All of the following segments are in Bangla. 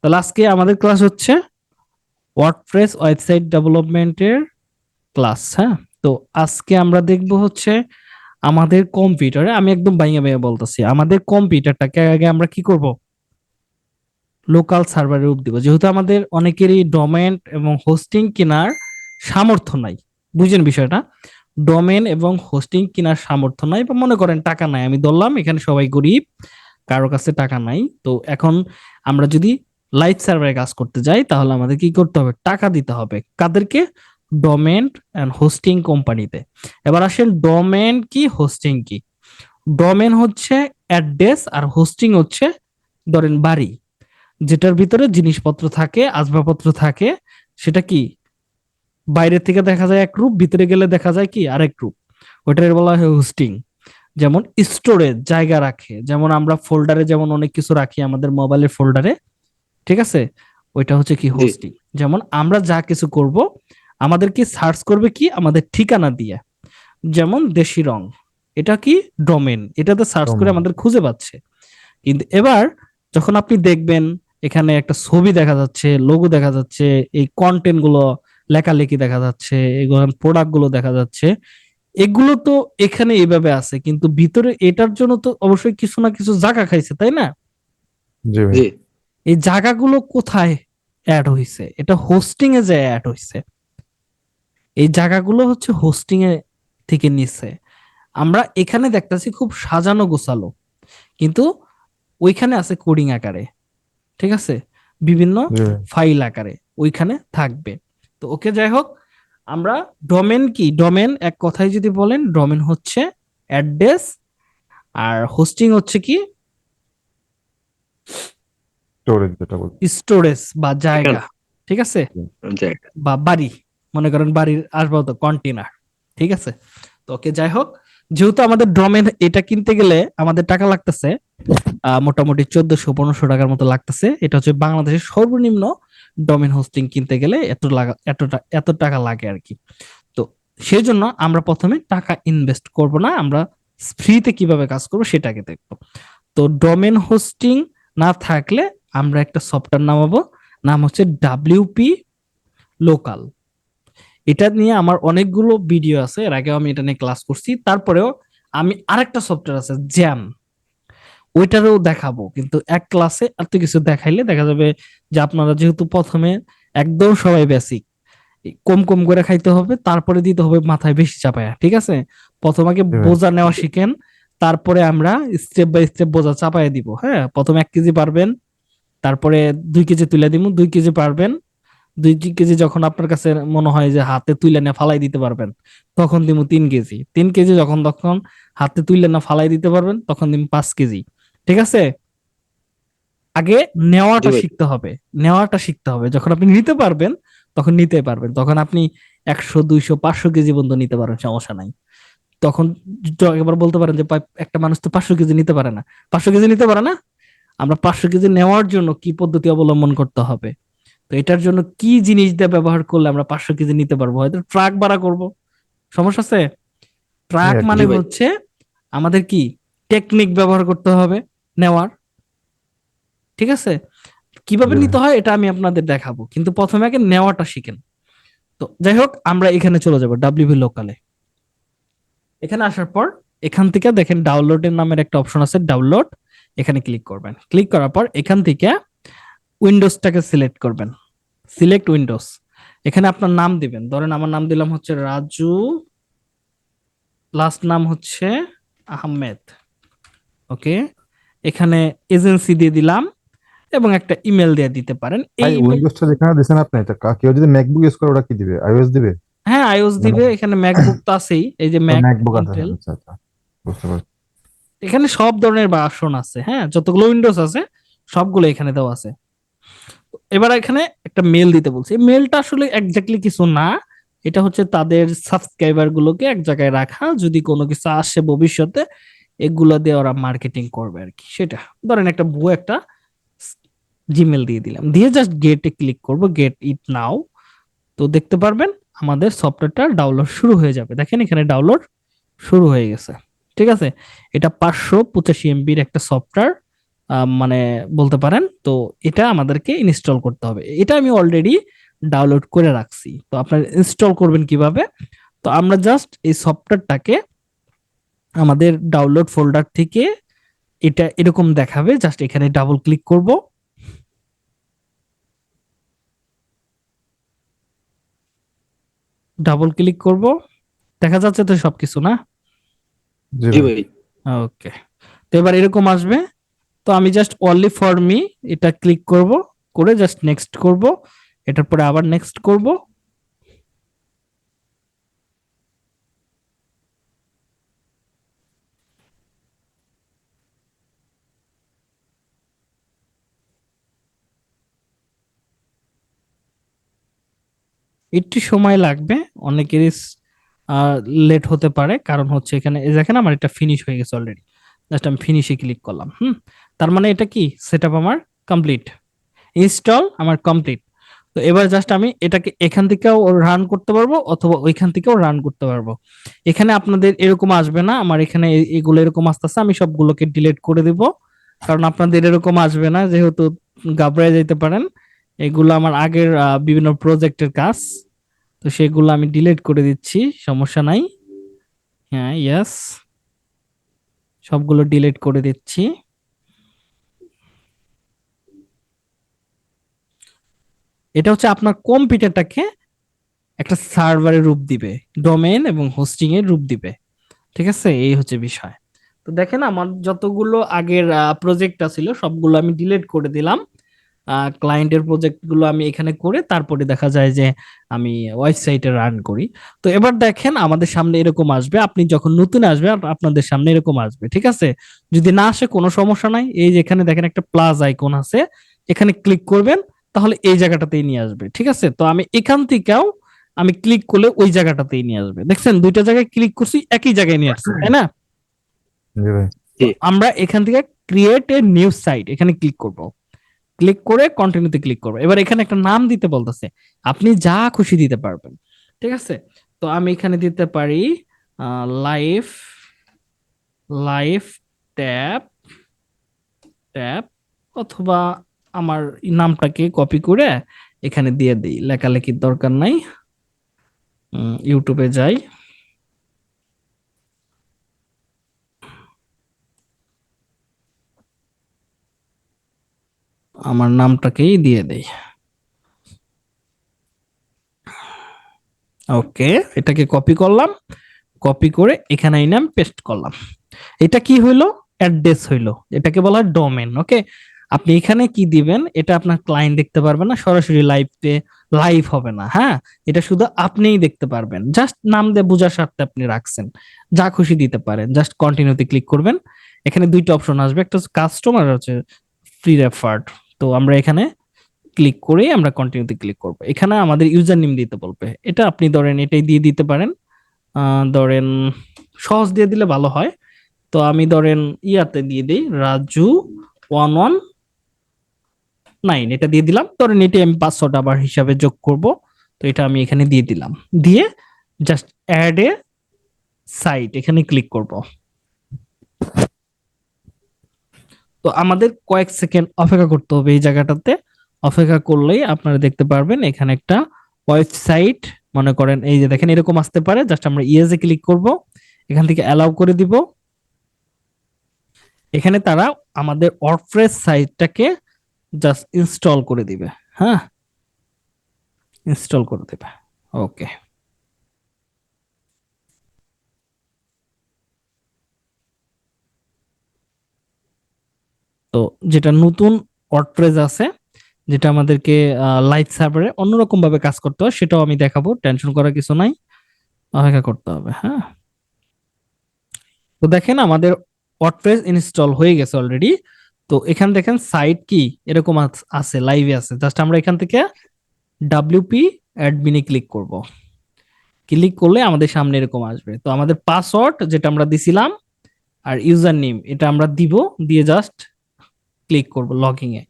তাহলে আজকে আমাদের ক্লাস হচ্ছে ওয়ার্ডপ্রেস ওয়েবসাইট ডেভেলপমেন্টের ক্লাস হ্যাঁ? তো আজকে আমরা দেখব হচ্ছে আমাদের কম্পিউটারে আমি একদম বাইঙে বাইঙে বলতেছি, আমাদের কম্পিউটারটাকে আগে আমরা কি করব? লোকাল সার্ভারে রূপ দিব। যেহেতু আমাদের অনেকেরই ডোমেন এবং হোস্টিং কেনার সামর্থ্য নাই বুঝেন বিষয়টা? ডোমেন এবং হোস্টিং কেনার সামর্থ্য নাই, বা মনে করেন টাকা নাই। আমি ধরলাম, এখানে সবাই গরিব, কারও কাছে টাকা নাই। তো এখন আমরা যদি লাইভ সার্ভারে কাজ করতে যাই, তাহলে আমাদের কি করতে হবে? টাকা দিতে হবে কাদেরকে? ডোমেন এন্ড হোস্টিং কোম্পানিতে এবার আসেন ডোমেন কি হোস্টিং কি? ডোমেন হচ্ছে অ্যাড্রেস আর হোস্টিং হচ্ছে ধরেন বাড়ি। যেটার ভিতরে জিনিসপত্র থাকে, আসবাবপত্র থাকে, সেটা কি? বাইরে থেকে দেখা যায় এক রূপ, ভিতরে গেলে দেখা যায় কি? আরেক রূপ। ওটার বলা হয় হোস্টিং যেমন স্টোরেজ জায়গা রাখে, যেমন আমরা ফোল্ডারে যেমন অনেক কিছু রাখি আমাদের মোবাইলের ফোল্ডারে ঠিক আছে? ওইটা হচ্ছে কি হোস্টিং যেমন আমরা যা কিছু করব আমাদের কি সার্চ করবে কি? আমাদের ঠিকানা দিয়ে। যেমন দেশি রং এটা কি? ডোমেন এটাতে সার্চ করে আমাদের খুঁজে পাচ্ছে। কিন্তু এবার যখন আপনি দেখবেন এখানে একটা ছবি দেখা যাচ্ছে লোগো দেখা যাচ্ছে এই কন্টেন্টগুলো লেখালেখি দেখা যাচ্ছে এগুলো প্রোডাক্টগুলো দেখা যাচ্ছে এগুলো তো এখানে এইভাবে আছে কিন্তু ভিতরে এটার জন্য তো অবশ্যই কিছু না কিছু জায়গা খাইছে তাই না? জি। এই জায়গাগুলো কোথায় অ্যাড হয়েছে এটা হোস্টিং এ যে অ্যাড হয়েছে এই জায়গাগুলো হচ্ছে হোস্টিং এ থেকে নিছে। আমরা এখানে দেখতেছি খুব সাজানো গোছালো। কিন্তু ওইখানে আছে কোডিং আকারে। ঠিক আছে? বিভিন্ন ফাইল আকারে ওইখানে থাকবে। তো ওকে যাই হোক আমরা ডোমেন কি? ডোমেন এক কথায় যদি বলেন ডোমেন হচ্ছে অ্যাড্রেস আর হোস্টিং হচ্ছে কি? স্টোরেজ যেটা বলছি স্টোরেজ বা জায়গা ঠিক আছে? বা বাড়ি মনে করেন বাড়ির আসবাব কন্টেনার ঠিক আছে? তো ওকে যাই হোক যেহেতু আমাদের ডোমেন এটা কিনতে গেলে আমাদের টাকা লাগতেছে আহ, মোটামুটি চোদ্দশো পনেরোশো টাকার মতো লাগতেছে এটা হচ্ছে বাংলাদেশের সর্বনিম্ন ডোমেন হোস্টিং কিনতে গেলে এত লাগা এত এত টাকা লাগে আর কি তো সেই জন্য আমরা প্রথমে টাকা ইনভেস্ট করব না আমরা ফ্রিতে কীভাবে কাজ করব সেটাকে দেখব। তো ডোমেন হোস্টিং না থাকলে আমরা একটা সফটওয়্যার নামাবো নাম হচ্ছে ডাব্লিউপি লোকাল এটা নিয়ে আমার অনেকগুলো ভিডিও আছে এর আগেও আমি এটা নিয়ে ক্লাস করছি তারপরেও আমি আরেকটা সফটওয়্যার আছে জ্যাম ওইটারও দেখাবো কিন্তু এক ক্লাসে এত কিছু দেখাইলে দেখা যাবে যে আপনারা যেহেতু প্রথমে একদম সবাই বেসিক কম কম করে খাইতে হবে তারপরে দিতে হবে মাথায় বেশি চাপায়া ঠিক আছে? প্রথম আগে বোঝা নেওয়া শিখেন তারপরে আমরা স্টেপ বাই স্টেপ বোঝা চাপায় দিব হ্যাঁ? প্রথম এক কেজি পারবেন তারপরে দুই কেজি তুলে দিব দুই কেজি পারবেন। দুই কেজি যখন আপনার কাছে মনে হয় যে হাতে তুলে না ফালাই দিতে পারবেন তখন দিব তিন কেজি। তিন কেজি যখন তখন হাতে তুলে না ফালাই দিতে পারবেন তখন দিব পাঁচ কেজি। ঠিক আছে? আগে নেওয়াটা শিখতে হবে। নেওয়াটা শিখতে হবে। যখন আপনি নিতে পারবেন তখন নিতে পারবেন। তখন আপনি একশো দুইশো পাঁচশো কেজি পর্যন্ত নিতে পারেন সমস্যা নাই। তখন এবার বলতে পারেন যে একটা মানুষ তো পাঁচশো কেজি নিতে পারে না। পাঁচশো কেজি নিতে পারে না? আমরা পাঁচশো কেজি নেওয়ার জন্য কি পদ্ধতি অবলম্বন করতে হবে? তো এটার জন্য কি জিনিস দিয়ে ব্যবহার করলে আমরা পাঁচশো কেজি নিতে পারব? হয়তো ট্রাক ভাড়া করব। সমস্যা আছে? ট্রাক হ্যাঁ, মানে হচ্ছে আমাদের কি টেকনিক ব্যবহার করতে হবে নেওয়ার। ঠিক আছে? কীভাবে নিতে হয় এটা আমি আপনাদের দেখাবো। কিন্তু প্রথমে আগে নেওয়াটা শিখেন। তো যাই হোক আমরা এখানে চলে যাব ডাব্লিউবি লোকালে এখানে আসার পর এখান থেকে দেখেন ডাউনলোডের নামের একটা অপশন আছে ডাউনলোড এখানে ক্লিক করবেন। ক্লিক করার পর এখান থেকে উইন্ডোজটাকে সিলেক্ট করবেন। সিলেক্ট উইন্ডোজ এখানে আপনার নাম দিবেন। ধরেন আমার নাম দিলাম হচ্ছে রাজু লাস্ট নাম হচ্ছে আহমেদ। ওকে এখানে এজেন্সি দিয়ে দিলাম এবং একটা ইমেল দিয়ে দিতে পারেন। এই উইন্ডোজটা যেখানে দিছেন আপনি এটা কা- কেউ যদি ম্যাকবুক ইউজ করে ওটা কি দিবে? আইওএস দিবে? হ্যাঁ আইওস দিবে। এখানে ম্যাকবুক তো আছেই। এই যে ম্যাক ম্যাকবুক আছে। ইন্টেল আচ্ছা আচ্ছা। বুঝতে পারছি। এখানে সব ধরনের ভার্সন আছে হ্যাঁ? যতগুলো উইন্ডোজ আছে, সবগুলো এখানে দেওয়া আছে। এবার এখানে একটা মেল দিতে বলছি। মেলটা আসলে এক্স্যাক্টলি কিছু না। এটা হচ্ছে তাদের সাবস্ক্রাইবার গুলোকে এক জায়গায় রাখা। যদি কোনো কিছু আসে ভবিষ্যতে, এগুলো দিয়ে ওরা মার্কেটিং করবে আর কি। সেটা। ধরেন একটা বউ একটা জিমেল দিয়ে দিলাম। দিয়ে জাস্ট গেটে ক্লিক করব। গেট ইট নাও তো দেখতে পারবেন, আমাদের সফটওয়্যারটা ডাউনলোড শুরু হয়ে যাবে। দেখেন এখানে ডাউনলোড শুরু হয়ে গেছে। ঠিক আছে? এটা পাঁচশো পঁচাশি এমবির একটা সফটওয়্যার মানে বলতে পারেন, তো এটা আমাদেরকে ইনস্টল করতে হবে। এটা আমি অলরেডি ডাউনলোড করে রাখছি। তো আপনারা ইনস্টল করবেন কীভাবে? তো আমরা জাস্ট এই সফটওয়্যারটাকে আমাদের ডাউনলোড ফোল্ডার থেকে এটা এরকম দেখাবে। জাস্ট এখানে ডাবল ক্লিক করব। ডাবল ক্লিক করব। দেখা যাচ্ছে তো সবকিছু, না? জি ভাই। ওকে। তো এবার এরকম আসবে। তো আমি জাস্ট অনলি ফর মি এটা ক্লিক করব করে জাস্ট নেক্সট করব এটার পরে আবার নেক্সট করব। একটু সময় লাগবে অনেকেরই লেট হতে পারে। কারণ হচ্ছে এখানে দেখেন আমার এটা ফিনিশ হয়ে গেছে অলরেডি জাস্ট আমি ফিনিশে ক্লিক করলাম, হুম? তার মানে এটা কি? সেটআপ আমার কমপ্লিট ইনস্টল আমার কমপ্লিট তো এবার জাস্ট আমি এটাকে এখান থেকেও রান করতে পারব অথবা ওইখান থেকেও রান করতে পারব। এখানে আপনাদের এরকম আসবে না। আমার এখানে এগুলো এরকম আসতেছে, আমি সবগুলোকে ডিলিট করে দিব। কারণ আপনাদের এরকম আসবে না, যেহেতু গাবড়ায় যেতে পারেন। এগুলো আমার আগের বিভিন্ন প্রজেক্টের কাজ। তো সেগুলো আমি ডিলিট করে দিচ্ছি, সমস্যা নাই। হ্যাঁ ইয়েস সবগুলো ডিলিট করে দিচ্ছি। এটা হচ্ছে আপনার কম্পিউটারটাকে একটা সার্ভারের রূপ দিবে ডোমেন এবং হোস্টিং এর রূপ দিবে। ঠিক আছে? এই হচ্ছে বিষয়। তো দেখেন, আমার যতগুলো আগের প্রজেক্ট ছিল, সবগুলো আমি ডিলিট করে দিলাম। ক্লায়েন্টের প্রজেক্টগুলো আমি এখানে করে তারপরে দেখা যায় যে আমি ওয়েবসাইটে রান করি। তো এবার দেখেন আমাদের সামনে এরকম আসবে আপনি যখন নতুন আসবে আপনাদের সামনে এরকম আসবে ঠিক আছে? যদি না আসে কোনো সমস্যা নাই এই যে এখানে দেখেন একটা প্লাস আইকন আছে এখানে ক্লিক করবেন তাহলে এই জায়গাটাতেই নিয়ে আসবে ঠিক আছে? তো আমি এখান থেকেও আমি ক্লিক করলে ওই জায়গাটাতেই নিয়ে আসবে। দেখছেন? দুইটা জায়গায় ক্লিক করছি একই জায়গায় নিয়ে আসছে তাই না? আমরা এখান থেকে ক্রিয়েট এ নিউ সাইট এখানে ক্লিক করব। ক্লিক করে কন্টিনিউতে ক্লিক করব। এবার এখানে একটা নাম দিতে বলতেছে, আপনি যা খুশি দিতে পারবেন, ঠিক আছে? তো আমি এখানে দিতে পারি লাইফ লাইফ ট্যাব ট্যাব অথবা আমার নামটাকে কপি করে এখানে দিয়ে দিই। লেখালেখির দরকার নাই। ইউটিউবে যাই। আমার নামটাকেই দিয়ে দেই। ওকে, এটাকে কপি করলাম। কপি করে এখানে নাম পেস্ট করলাম। এটা কি হইল? অ্যাড্রেস হইল। এটাকে বলা হয় ডোমেন ওকে আপনি এখানে কি দিবেন? এটা আপনার ক্লায়েন্ট দেখতে পারবে না, সরাসরি লাইভে লাইভ হবে না হ্যাঁ? এটা শুধু আপনিই দেখতে পারবেন। জাস্ট নাম দিয়ে বোঝার স্বার্থে আপনি রাখছেন। যা খুশি দিতে পারেন। জাস্ট কন্টিনিউতে ক্লিক করবেন। এখানে দুইটা অপশন আসবে। একটা কাস্টমার হচ্ছে ফ্রি রেফার্ড তো আমরা এখানে ক্লিক করে আমরা কন্টিনিউতে ক্লিক করব। এখানে আমাদের ইউজার নেম দিতে বলবে। এটা আপনি ধরেন এটাই দিয়ে দিতে পারেন। ধরেন সহজ দিয়ে দিলে ভালো হয়। তো আমি ধরেন ইয়াতে দিয়ে দিই রাজু ওয়ান ওয়ান নাইন, এটা দিয়ে দিলাম। ধরেন এটাই আমি পাসওয়ার্ড আবার হিসাবে যোগ করব। তো এটা আমি এখানে দিয়ে দিলাম। দিয়ে জাস্ট অ্যাড এ সাইট এখানে ক্লিক করব। তো আমাদের কয়েক সেকেন্ড অপেক্ষা করতে হবে এই জায়গাটাতে। অপেক্ষা করলেই আপনারা দেখতে পারবেন এখানে একটা ওয়েবসাইট, মনে করেন এই যে দেখেন এরকম আসতে পারে, জাস্ট আমরা ইয়েজে ক্লিক করব, এখান থেকে অ্যালাউ করে দিব। এখানে তারা আমাদের ওয়ার্ডপ্রেস সাইটটাকে জাস্ট ইনস্টল করে দিবে হ্যাঁ? ইনস্টল করে দেবে, ওকে। তো যেটা নতুন ওয়ার্ডপ্রেস আছে, যেটা আমাদেরকে লাইট সার্ভারে অন্যরকম ভাবে কাজ করতে হয়, সেটাও আমি দেখাবো। টেনশন করার কিছু নাই। অপেক্ষা করতে হবে হ্যাঁ? তো দেখেন আমাদের ওয়ার্ডপ্রেস ইনস্টল হয়ে গেছে অলরেডি তো এখান দেখেন সাইট কি? এরকম আছে লাইভে আছে। জাস্ট আমরা এখান থেকে ডাব্লিউপি অ্যাডমিনে ক্লিক করব। ক্লিক করলে আমাদের সামনে এরকম আসবে। তো আমাদের পাসওয়ার্ড যেটা আমরা দিছিলাম, আর ইউজার নেম এটা আমরা দিব, দিয়ে জাস্ট ক্লিক করব লগইং এ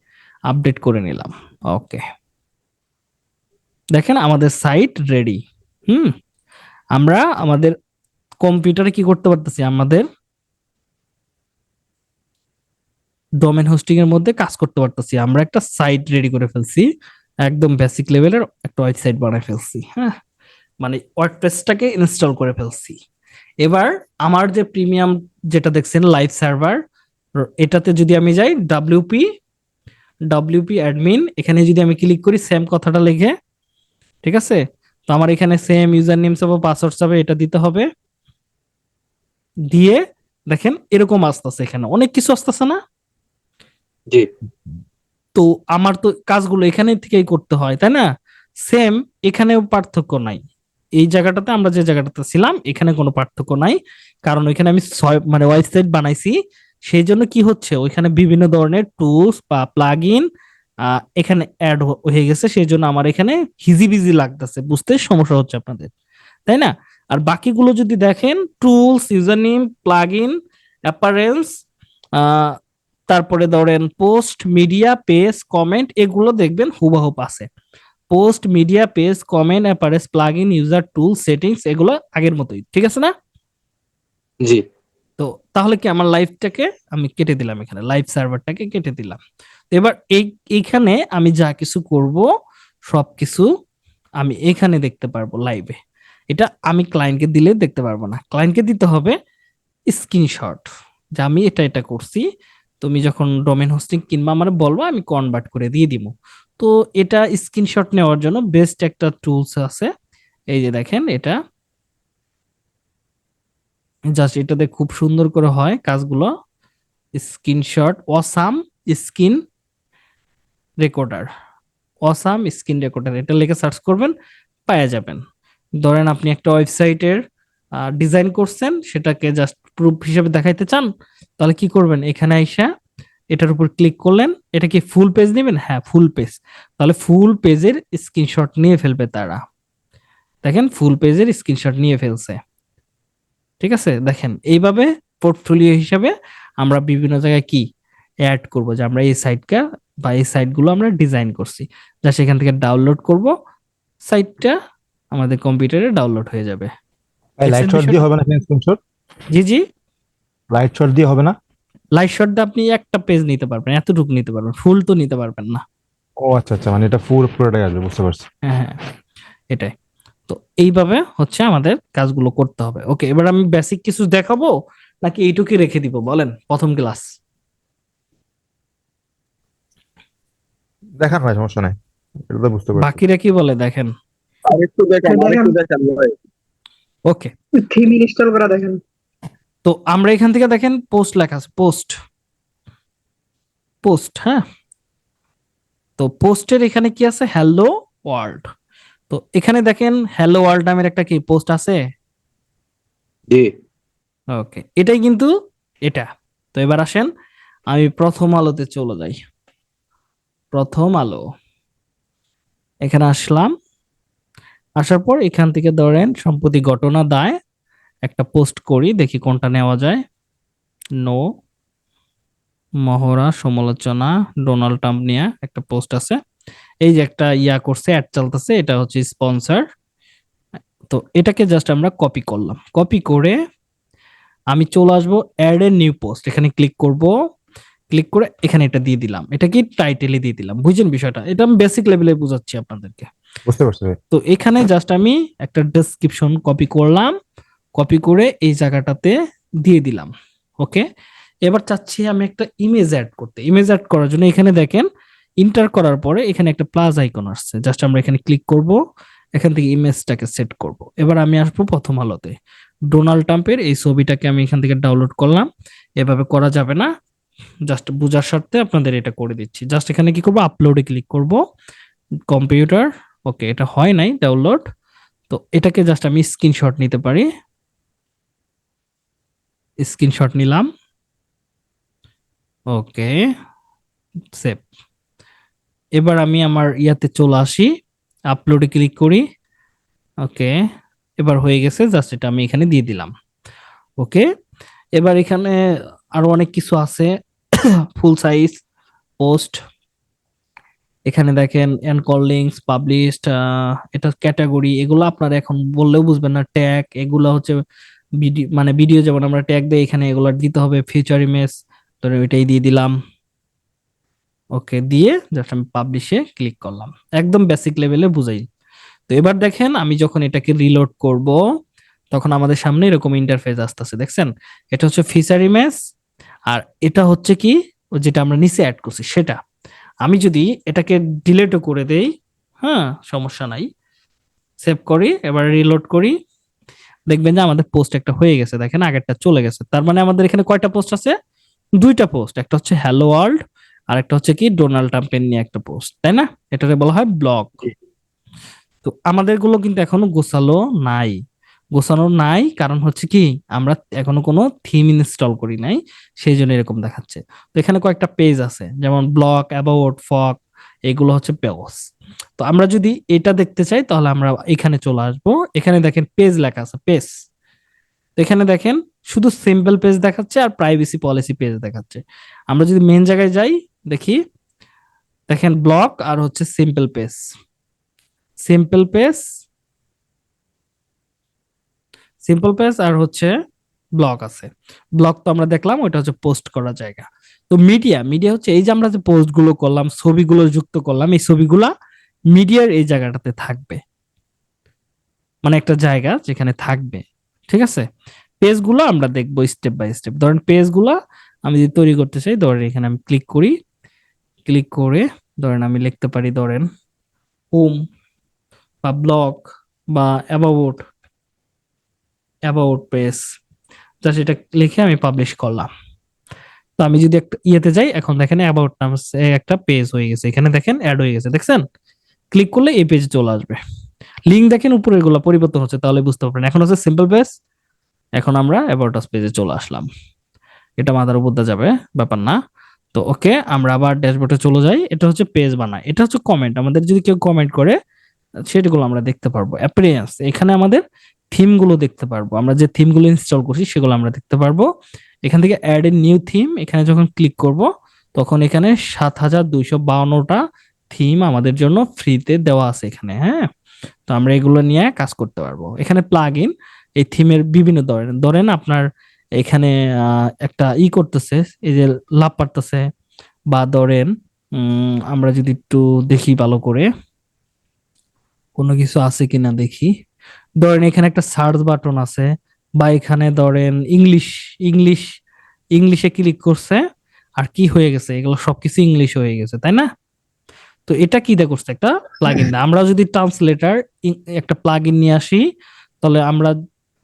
আপডেট করে নিলাম। ওকে দেখেন আমাদের সাইট রেডি হুম? আমরা আমাদের কম্পিউটারে কি করতে পারতেছি? আমাদের ডোমেন হোস্টিং এর মধ্যে কাজ করতে পারতেছি। আমরা একটা সাইট রেডি করে ফেলছি। একদম বেসিক লেভেলের একটা ওয়েবসাইট বানায় ফেলছি। হ্যাঁ? মানে ওয়ার্ডপ্রেসটাকে ইনস্টল করে ফেলছি। এবার আমার যে প্রিমিয়াম যেটা দেখছেন লাইভ সার্ভার এটাতে যদি আমি যাই ডাব্লিউপি ডাব্লিউপি অ্যাডমিন এখানে যদি আমি ক্লিক করি সেম কথাটা লিখে ঠিক আছে? তো আমার এখানে সেম ইউজার নেম সব পাসওয়ার্ড সব এটা দিতে হবে। দিয়ে দেখেন এরকম আসতেছে এখানে। অনেক কিছু আসতেছে না? জি। তো আমার তো কাজগুলো এখানে থেকেই করতে হয় তাই না? সেম এখানেও পার্থক্য নাই। এই জায়গাটাতে আমরা যে জায়গাটাতে ছিলাম এখানে কোনো পার্থক্য নাই। কারণ ওইখানে আমি মানে ওয়েবসাইট বানাইছি। সেই জন্য কি হচ্ছে? ওইখানে বিভিন্ন ধরনের টুলস বা প্লাগ ইন এখানে অ্যাড হয়ে গেছে। সেই জন্য আমার এখানে হিজিবিজি লাগতেছে। বুঝতে সমস্যা হচ্ছে আপনাদের। তাই না? আর বাকিগুলো যদি দেখেন tools user name plug in appearance তারপরে ধরেন পোস্ট মিডিয়া পেজ কমেন্ট এগুলো দেখবেন হুবাহুব আছে post media page comment appearance plug in user tool settings এগুলো আগের মতোই। ঠিক আছে না? জি। তাহলে কি আমার লাইফটাকে আমি কেটে দিলাম এখানে লাইভ সার্ভারটাকে কেটে দিলাম। এবার এই, এইখানে আমি যা কিছু করব সব কিছু আমি এখানে দেখতে পারব লাইভে এটা আমি ক্লায়েন্টকে দিলে দেখতে পারব না। ক্লায়েন্টকে দিতে হবে স্ক্রিনশট যে আমি এটা এটা করছি, তুমি যখন ডোমেন হোস্টিং কিনবা আমার বলব, আমি কনভার্ট করে দিয়ে দিব। তো এটা স্ক্রিনশট নেওয়ার জন্য বেস্ট একটা টুলস আছে। এই যে দেখেন, এটা জাস্ট এটাতে খুব সুন্দর করে হয় কাজগুলো। Screenshot awesome screen recorder awesome screen recorder এটা লিখে সার্চ করবেন পাওয়া যাবেন। ধরেন আপনি একটা ওয়েবসাইটের ডিজাইন করছেন, সেটাকে জাস্ট প্রুফ হিসেবে দেখাইতে চান, তাহলে কি করবেন? এখানে আইসা এটার উপর ক্লিক করলেন, এটা কি ফুল পেজ নেবেন? হ্যাঁ ফুল পেজ তাহলে ফুল পেজের স্ক্রিনশট নিয়ে ফেলবে তারা। দেখেন ফুল পেজের স্ক্রিনশট নিয়ে ফেলছে। ঠিক আছে? দেখেন এইভাবে পোর্টফোলিও হিসাবে আমরা বিভিন্ন জায়গায় কি অ্যাড করব? যে আমরা এই সাইটটা বা এই সাইটগুলো আমরা ডিজাইন করছি। যা সেখান থেকে ডাউনলোড করব সাইটটা আমাদের কম্পিউটারে ডাউনলোড হয়ে যাবে। লাইট শট দিয়ে হবে না স্ক্রিনশট জি জি। লাইট শট দিয়ে হবে না? লাইভ শটটা আপনি একটা পেজ নিতে পারবেন এতটুকু নিতে পারবেন ফুল তো নিতে পারবেন না। ও আচ্ছা আচ্ছা মানে এটা পুরো পুরোটাই আসবে বুঝতে পারছি। হ্যাঁ হ্যাঁ এটাই। তো এইভাবে হচ্ছে আমাদের কাজগুলো করতে হবে। ওকে এবার আমি বেসিক কিছু দেখাবো নাকি এইটুকুই রেখে দিব বলেন প্রথম ক্লাস দেখার ভাই সমস্যা নাই। এটা তো বুঝতে পারছি। বাকিরা কি বলে দেখেন? আরেকটু দেখেন আরেকটু দেখেন। ভাই। ওকে থিম ইনস্টল করা দেখেন। তো আমরা এখান থেকে দেখেন পোস্ট লেখা আছে পোস্ট পোস্ট হ্যাঁ? তো পোস্টের এখানে কি আছে? হ্যালো ওয়ার্ল্ড তো এখানে দেখেন হ্যালো ওয়ার্ল্ড নামের একটা কি পোস্ট আছে? জি। ওকে এটাই কিন্তু এটা। তো এবার আসেন আমি প্রথম আলোতে চলে যাই। প্রথম আলো। এখানে আসলাম। আসার পর এখান থেকে ধরেন সম্প্রতি ঘটনা দায় একটা পোস্ট করি দেখি কোনটা নেওয়া যায়। নো মহড়া সমালোচনা ডোনাল্ড ট্রাম্প নিয়ে একটা পোস্ট আছে। এই যে একটা ইয়া করছে অ্যাড চলতেছে এটা হচ্ছে স্পন্সর তো এটাকে জাস্ট আমরা কপি করলাম। কপি করে আমি চলে আসব অ্যাড এ নিউ পোস্ট এখানে ক্লিক করব। ক্লিক করে এখানে এটা দিয়ে দিলাম। এটা কি টাইটেলে দিয়ে দিলাম? বুঝছেন বিষয়টা? এটা আমি বেসিক লেভেলে বুঝাচ্ছি আপনাদেরকে। বুঝতে পারছি তো এখানে জাস্ট আমি একটা ডেসক্রিপশন কপি করলাম। কপি করে এই জায়গাটাতে দিয়ে দিলাম। ওকে এবার চাচ্ছি আমি একটা ইমেজ অ্যাড করতে। ইমেজ অ্যাড করার জন্য এখানে দেখেন ইন্টার করার পরে এখানে একটা প্লাস আইকন আসছে। জাস্ট আমরা এখানে ক্লিক করব, এখান থেকে ইমেজটাকে সেট করব। এবার আমি আসব প্রথম আলোতে। ডোনাল্ড ট্রাম্পের এই ছবিটাকে আমি এখান থেকে ডাউনলোড করলাম। এভাবে করা যাবে না। জাস্ট বোঝার স্বার্থে আপনাদের এটা করে দিচ্ছি। জাস্ট এখানে কি করব? আপলোডে ক্লিক করব। কম্পিউটার ওকে এটা হয় নাই ডাউনলোড তো এটাকে জাস্ট আমি স্ক্রিনশট নিতে পারি। স্ক্রিনশট নিলাম। ওকে সেভ এবার আমি আমার ইয়াতে চলে আসি আপলোডে ক্লিক করি, ওকে, এবার হয়ে গেছে জাস্ট এটা আমি এখানে দিয়ে দিলাম, ওকে, এবার এখানে আরও অনেক কিছু আছে ফুল সাইজ পোস্ট এখানে দেখেন এনকল লিঙ্কস পাবলিশড এটা ক্যাটাগরি এগুলো আপনারা এখন বললেও বুঝবেন না ট্যাগ এগুলো হচ্ছে ভিডিও মানে ভিডিও যেমন আমরা ট্যাগ দেই, এখানে এগুলো দিতে হবে ফিচার ইমেজ ধরে ওইটাই দিয়ে দিলাম ওকে, দিয়ে জাস্ট আমি পাবলিশে ক্লিক করলাম। একদম বেসিক লেভেলে বুঝাই। তো এবার দেখেন, আমি যখন এটাকে রিলোড করব, তখন আমাদের সামনে এরকম ইন্টারফেস আসতেছে, দেখছেন? এটা হচ্ছে ফিচার ইমেজ আর এটা হচ্ছে কি? যেটা আমরা নিচে অ্যাড করছি, সেটা। আমি যদি এটাকে ডিলেটও করে দেই হ্যাঁ সমস্যা নাই। সেভ করি, এবার রিলোড করি। দেখবেন যে আমাদের পোস্ট একটা হয়ে গেছে, দেখেন আগেরটা চলে গেছে। তার মানে আমাদের এখানে কয়টা পোস্ট আছে? দুইটা পোস্ট একটা হচ্ছে হ্যালো ওয়ার্ল্ড আর একটা হচ্ছে কি ডোনাল্ড ট্রাম্পের নিয়ে একটা পোস্ট তাই না? এটাকে বলা হয় ব্লগ জি। তো আমাদেরগুলো কিন্তু এখনও গোছালো নাই। গোছানো নাই কারণ হচ্ছে কি আমরা এখনও কোনো থিম ইনস্টল করি নাই সেই জন্য এরকম দেখাচ্ছে। তো এখানে কয়েকটা পেজ আছে যেমন ব্লক অ্যাবাউট ফক এগুলো হচ্ছে পেজ তো আমরা যদি এটা দেখতে চাই তাহলে আমরা এখানে চলে আসব। এখানে দেখেন পেজ লেখা আছে পেজ এখানে দেখেন শুধু সিম্পল পেজ দেখাচ্ছে আর প্রাইভেসি পলিসি পেজ দেখাচ্ছে। আমরা যদি মেন জায়গায় যাই দেখি। দেখেন ব্লক আর হচ্ছে simple page simple page simple page আর হচ্ছে ব্লক আছে। ব্লক তো আমরা দেখলাম ওটা হচ্ছে পোস্ট করার জায়গা। তো মিডিয়া মিডিয়া হচ্ছে এই যে আমরা যে পোস্টগুলো করলাম, ছবিগুলো যুক্ত করলাম, এই ছবিগুলা মিডিয়ার এই জায়গাটাতে থাকবে। মানে একটা জায়গা যেখানে থাকবে। ঠিক আছে? পেজগুলো আমরা দেখব স্টেপ বাই স্টেপ ধরেন পেজগুলো আমি যদি তৈরি করতে চাই, ধরেন এখানে আমি ক্লিক করি। ক্লিক করে, ধরেন আমি লিখতে পারি ধরেন হোম বা ব্লগ বা অ্যাবাউট অ্যাবাউট পেজ জাস্ট এটা লিখে আমি পাবলিশ করলাম। তো আমি যদি একটা ইয়েতে যাই, এখন দেখেন অ্যাবাউট নাম একটা পেজ হয়ে গেছে। এখানে দেখেন অ্যাড হয়ে গেছে, দেখছেন? ক্লিক করলে এই পেজে চলে আসবে। লিঙ্ক দেখেন উপরে এগুলো পরিবর্তন হচ্ছে, তাহলে বুঝতে পারবেন। এখন হচ্ছে সিম্পল পেজ এখন আমরা অ্যাবাউট পেজে চলে আসলাম। এটা মাথার উপর যাবে, ব্যাপার না। তো ওকে, আমরা আবার ড্যাশবোর্ডে চলে যাই। এটা হচ্ছে পেজ বানায়। এটা হচ্ছে কমেন্ট আমাদের যদি কেউ কমেন্ট করে সেটাগুলো আমরা দেখতে পারব। অ্যাপিয়ারেন্স এখানে আমাদের থিমগুলো দেখতে পারব। আমরা যে থিমগুলো ইনস্টল করছি, সেগুলো আমরা দেখতে পারব। এখান থেকে অ্যাড এ নিউ থিম এখানে যখন ক্লিক করব, তখন এখানে সাত হাজার দুইশো বাউন্নটা থিম আমাদের জন্য ফ্রিতে দেওয়া আছে এখানে হ্যাঁ? তো আমরা এগুলো নিয়ে কাজ করতে পারব। এখানে প্লাগ ইন এই থিমের বিভিন্ন ধরেন ধরেন আপনার এখানে একটা ই করতেছে, এই যে লাভ পারতেছে বা ধরেন আমরা যদি একটু দেখি ভালো করে। কোনো কিছু আছে কিনা দেখি। ধরেন এখানে একটা সার্চ বাটন আছে বা এখানে ধরেন ইংলিশ ইংলিশ ইংলিশে ক্লিক করছে আর কি হয়ে গেছে? এগুলো সবকিছু ইংলিশ হয়ে গেছে, তাই না? তো এটা কি দিয়ে করছে? একটা প্লাগইন আমরা যদি ট্রান্সলেটার একটা প্লাগইন নিয়ে আসি, তাহলে আমরা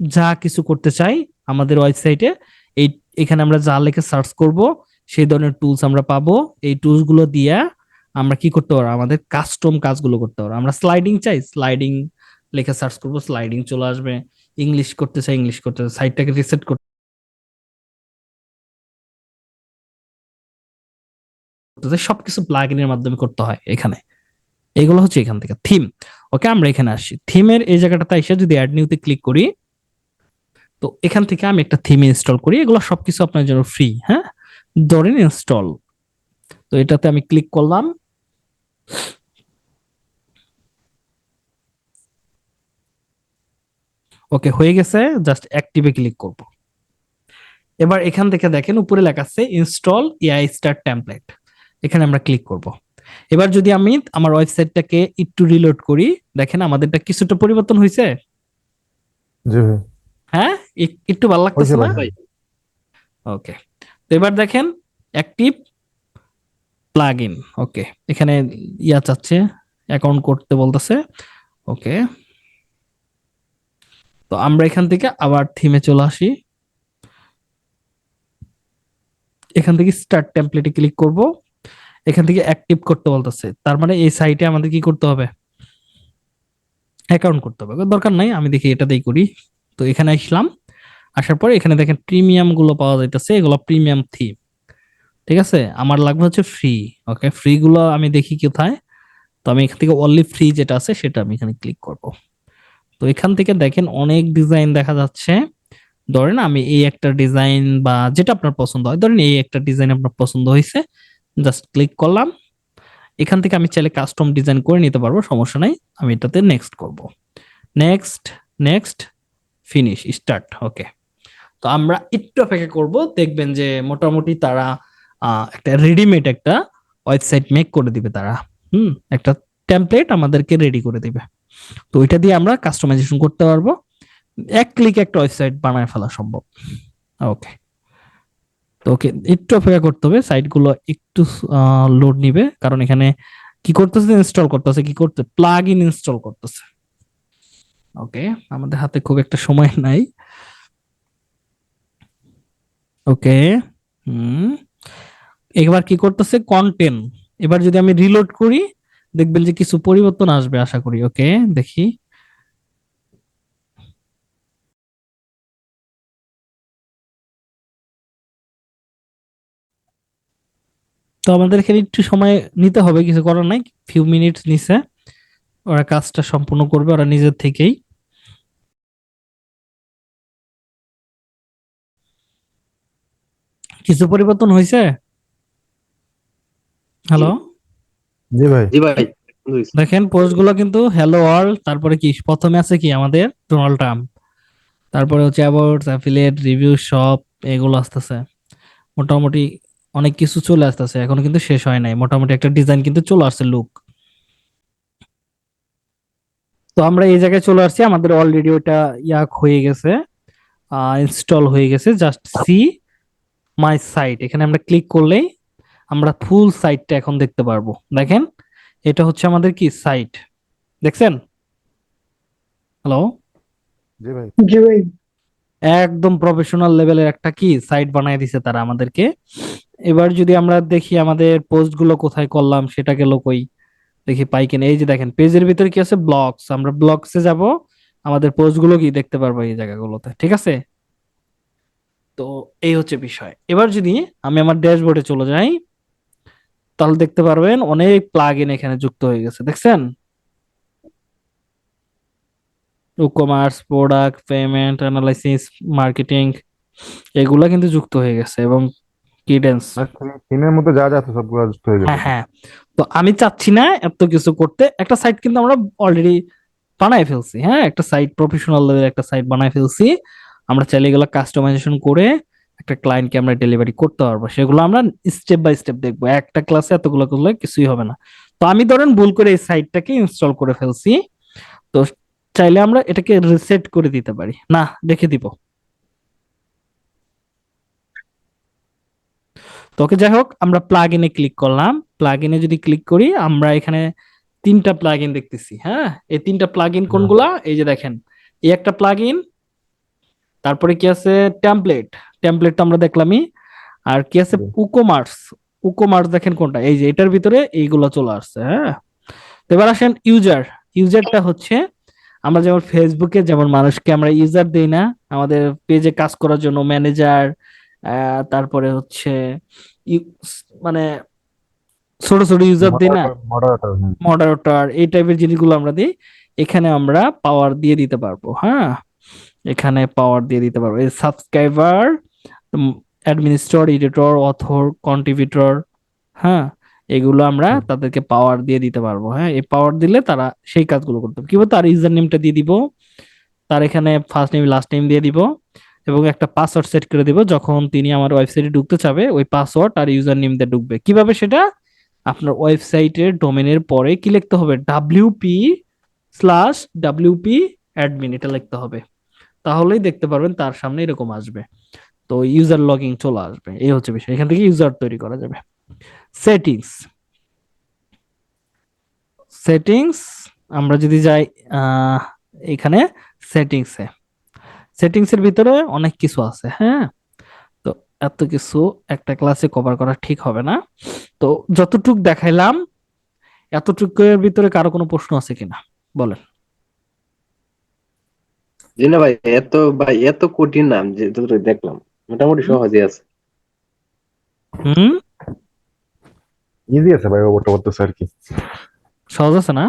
যা কিছু করতে চাই আমাদের ওয়েবসাইটে এই, এখানে আমরা যা লেখে সার্চ করব, সেই ধরনের টুলস আমরা পাবো। এই টুলসগুলো দিয়ে আমরা কি করতে পারব? আমাদের কাস্টম কাজগুলো করতে পারব। আমরা স্লাইডিং চাই। স্লাইডিং লেখে সার্চ করব স্লাইডিং চলে আসবে। ইংলিশ করতে চাই ইংলিশ করতে চাই। সাইটটাকে রিসেট করতে সবকিছু প্লাগইনের মাধ্যমে করতে হয় এখানে। এগুলো হচ্ছে এখান থেকে। থিম ওকে আমরা এখানে আসি থিমের এই জায়গাটাতে এসে যদি অ্যাড নিউতে ক্লিক করি তো এখান থেকে আমি একটা থিম ইনস্টল করি। এগুলো সবকিছু আপনার জন্য ফ্রি হ্যাঁ? ধরেন ইনস্টল তো এটাতে আমি ক্লিক করলাম। ওকে হয়ে গেছে। জাস্ট অ্যাক্টিভে ক্লিক করব। এবার এখান থেকে দেখেন উপরে লেখা আছে ইনস্টল এআই স্টার টেমপ্লেট এখানে আমরা ক্লিক করব। এবার যদি আমি আমার ওয়েবসাইটটাকে একটু রিলোড করি দেখেন আমাদেরটা কিছুটা পরিবর্তন হয়েছে। জি হ্যাঁ? একটু ভালো লাগতেছে না? ওকে তো এবার দেখেন অ্যাক্টিভ প্লাগ ইন ওকে এখানে ইয়া চাচ্ছে অ্যাকাউন্ট করতে বলতেছে। ওকে তো আমরা এখান থেকে আবার থিমে চলে আসি। এখান থেকে স্টার্ট টেমপ্লেটে ক্লিক করব। এখান থেকে অ্যাক্টিভ করতে বলতেছে। তার মানে এই সাইটে আমাদের কি করতে হবে? অ্যাকাউন্ট করতে হবে। দরকার নাই আমি দেখি এটাতেই করি। তো এখানে আসলাম। আসার পরে এখানে দেখেন প্রিমিয়ামগুলো পাওয়া যাইতেছে, এগুলো প্রিমিয়াম থিম ঠিক আছে? আমার লাগবে হচ্ছে ফ্রি ওকে ফ্রি গুলো আমি দেখি কোথায়। তো আমি এখান থেকে অনলি ফ্রি যেটা আছে সেটা আমি এখানে ক্লিক করব। তো এখান থেকে দেখেন অনেক ডিজাইন দেখা যাচ্ছে। ধরেন আমি এই একটা ডিজাইন বা যেটা আপনার পছন্দ হয়, ধরেন এই একটা ডিজাইন আপনার পছন্দ হয়েছে জাস্ট ক্লিক করলাম। এখান থেকে আমি চাইলে কাস্টম ডিজাইন করে নিতে পারব, সমস্যা নাই, আমি এটাতে নেক্সট করব। Next next finish start okay তো আমরা একটু অপেক্ষা করব, দেখবেন যে মোটামুটি তারা একটা রেডিমেড একটা ওয়েবসাইট মেক করে দিবে তারা। হুম, একটা টেমপ্লেট আমাদেরকে রেডি করে দিবে। তো ওইটা দিয়ে আমরা কাস্টমাইজেশন করতে পারব। এক ক্লিক একটা ওয়েবসাইট বানায় ফেলা সম্ভব। ওকে তো ওকে, একটু অপেক্ষা করতে হবে সাইটগুলো একটু লোড নিবে। কারণ এখানে কি করতেছে ইনস্টল করতেছে, কি করতে প্লাগ ইন ইনস্টল করতেছে। ওকে আমাদের হাতে খুব একটা সময় নাই। ওকে হুম। এবার কি করতেছে? কন্টেন্ট এবার যদি আমি রিলোড করি, দেখবেন যে কিছু পরিবর্তন আসবে, আশা করি। ওকে দেখি। তো আমাদের এখানে একটু সময় নিতে হবে, কিছু করার নাই। ফিউ মিনিটস নিছে। ওরা কাজটা সম্পূর্ণ করবে, ওরা নিজের থেকেই। কিছু পরিবর্তন হয়েছে হ্যালো জি ভাই। জি ভাই দেখেন পোস্টগুলো কিন্তু হ্যালো ওয়ার্ল্ড তারপরে কি প্রথমে আছে কি আমাদের? Donald Trump. তারপরে হচ্ছে অ্যাবাউট অ্যাফিলিয়েট রিভিউ শপ এগুলো আসতেছে। মোটামুটি অনেক কিছু চলে আসতেছে এখনও কিন্তু শেষ হয় নাই। মোটামুটি একটা ডিজাইন কিন্তু চলে আসছে লুক তো আমরা এই জায়গায় চলে আসছি আমাদের অলরেডি ওটা ইয়াক হয়ে গেছে ইনস্টল হয়ে গেছে জাস্ট সি মাই সাইট এখানে আমরা ক্লিক করলেই আমরা ফুল সাইটটা এখন দেখতে পারব। দেখেন এটা হচ্ছে আমাদের কি? সাইট দেখছেন? হ্যালো জি ভাই। জি ভাই। একদম প্রফেশনাল লেভেলের একটা কি? সাইট বানায় দিছে তারা আমাদেরকে। এবার যদি আমরা দেখি আমাদের পোস্টগুলো কোথায় করলাম সেটা গেল কই? দেখি পাই কিনা। এই যে দেখেন পেজের ভিতরে কি আছে? ব্লগস আমরা ব্লগসে যাব আমাদের পোস্টগুলো কি দেখতে পারব এই জায়গাগুলোতে। ঠিক আছে? তো এই হচ্ছে বিষয়। এবার যদি আমি আমার ড্যাশবোর্ডে চলে যাই তাহলে দেখতে পারবেন অনেক প্লাগ ইন এখানে যুক্ত হয়ে গেছে দেখছেন? Commerce product payment analysis marketing এগুলা কিন্তু যুক্ত হয়ে গেছে এবং কিডেন্স থিমের মধ্যে যা যা আছে সবগুলো adjust হয়ে হ্যাঁ গেছে। হ্যাঁ তো আমি চাচ্ছি না এত কিছু করতে। একটা সাইট কিন্তু আমরা অলরেডি বানায় ফেলছি হ্যাঁ? একটা সাইট প্রফেশনাল লেভেল একটা সাইট বানায় ফেলছি। আমরা চাইলে এগুলো কাস্টমাইজেশন করে একটা ক্লায়েন্টকে আমরা ডেলিভারি করতে পারব। সেগুলো আমরা স্টেপ বাই স্টেপ দেখব। একটা ক্লাসে এতগুলো করলে কিছুই হবে না। তো আমি ধরেন ভুল করে এই সাইটটাকে ইনস্টল করে ফেলছি। তো চাইলে আমরা এটাকে রিসেট করে দিতে পারি। না রেখে দিব। তো ওকে যাই হোক আমরা প্লাগ ইনে ক্লিক করলাম। প্লাগ ইনে যদি ক্লিক করি আমরা এখানে তিনটা প্লাগ ইন দেখতেছি হ্যাঁ? এই তিনটা প্লাগ ইন কোনগুলা? এই যে দেখেন এই একটা প্লাগ ইন তারপরে কি আছে? টেমপ্লেট টেমপ্লেট তো আমরা দেখলামই। আর কি আছে। উকোমার্স উকোমার্স দেখেন কোনটা? এই যে এটার ভিতরে এইগুলো চলে আসছে হ্যাঁ? তো এবার আসেন ইউজার ইউজারটা হচ্ছে আমরা যেমন ফেসবুকে যেমন মানুষকে আমরা ইউজার দেই না আমাদের পেজে কাজ করার জন্য ম্যানেজার তারপরে হচ্ছে মানে ছোট ছোট ইউজার দিই না। মডারেটর মডারেটর এই টাইপের জিনিসগুলো আমরা দিই। এখানে আমরা পাওয়ার দিয়ে দিতে পারব হ্যাঁ? এখানে পাওয়ার দিয়ে দিতে পারব। এই subscriber administrator editor author contributor হ্যাঁ এগুলো আমরা তাদেরকে পাওয়ার দিয়ে দিতে পারব হ্যাঁ। এই পাওয়ার দিলে তারা সেই কাজগুলো করতে পারবে। কিংবা তার ইউজার নেমটা দিয়ে দিব তার এখানে ফার্স্ট নেম লাস্ট নেম দিয়ে দিব এবং একটা পাসওয়ার্ড সেট করে দিব যখন তিনি আমার ওয়েবসাইটে ঢুকতে চাবে ওই পাসওয়ার্ড আর ইউজার নেম দিয়ে ঢুকবে। কীভাবে সেটা? আপনার ওয়েবসাইটের ডোমেনের পরে কি লিখতে হবে? ডাব্লিউপি স্ল্যাশ ডাব্লিউপি অ্যাডমিন এটা লিখতে হবে। তাহলেই দেখতে পারবেন তার সামনে এরকম আসবে। তো ইউজার লগিং চলে আসবে। এই হচ্ছে বিষয়। এখান থেকে ইউজার তৈরি করা যাবে। সেটিংস সেটিংস আমরা যদি যাই এখানে সেটিংসে সেটিংসের ভিতরে অনেক কিছু আছে হ্যাঁ? তো এত কিছু একটা ক্লাসে কভার করা ঠিক হবে না। তো যতটুক দেখাইলাম, এতটুকুর ভিতরে কারও কোনো প্রশ্ন আছে কিনা? বলেন। জি না ভাই এত ভাই এত কঠিন নাম যে দেখলাম মোটামুটি সহজে আছে। হুম? ইজি আছে ভাই ওটা করতেছে আর কি? সহজ আছে না?